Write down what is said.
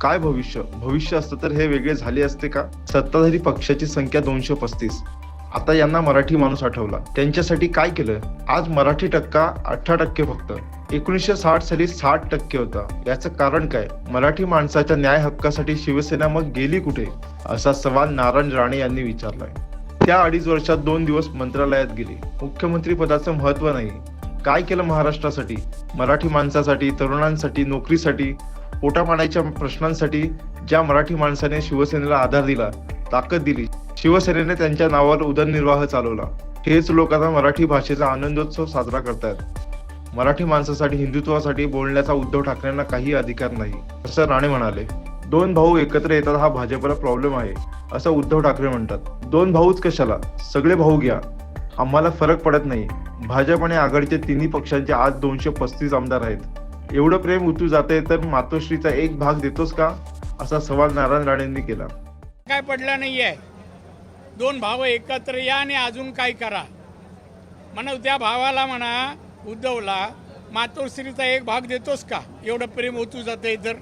काय भविष्य? भविष्य असतं तर हे वेगळे झाले असते का? सत्ताधारी पक्षाची संख्या दोनशे पस्तीस. आता यांना मराठी माणूस आठवला. त्यांच्यासाठी काय केलं? आज मराठी टक्का अठरा टक्के फक्त. एकोणीसशे साठ साली साठ टक्के होता. याचं कारण काय? मराठी माणसाच्या न्याय हक्कासाठी शिवसेना मग गेली कुठे? असा सवाल नारायण राणे यांनी विचारलाय. त्या अडीच वर्षात दोन दिवस मंत्रालयात गेले. मुख्यमंत्री पदाचं महत्त्व नाही. काय केलं महाराष्ट्रासाठी? मराठी माणसासाठी तरुणांसाठी नोकरीसाठी? पोटापाण्याच्या प्रश्नांसाठी ज्या मराठी माणसाने शिवसेनेला आधार दिला ताकद दिली शिवसेनेने त्यांच्या नावावर उदरनिर्वाह चालवला. हेच लोक आता मराठी भाषेचा आनंदोत्सव साजरा करतायत. मराठी माणसासाठी हिंदुत्वासाठी बोलण्याचा उद्धव ठाकरेंना काही अधिकार नाही असं राणे म्हणाले. दोन भाऊ एकत्र येतात हा भाजपला प्रॉब्लेम आहे असं उद्धव ठाकरे म्हणतात. दोन भाऊच कशाला? सगळे भाऊ घ्या. आम्हाला फरक पडत नाही. भाजप आणि आघाडीच्या तिन्ही पक्षांचे आज दोनशे पस्तीस आमदार आहेत. एवढं प्रेम उतू जाते तर मातोश्रीचा एक भाग देतोस का? असा सवाल नारायण राणेंनी केला. काय पडला नाही आहे दोन भाव एकत्र या आणि अजून काय करा. म्हणा त्या भावाला म्हणा उद्धवला मातोश्रीचा एक भाग देतोस का? एवढं प्रेम ओतू जाते तर?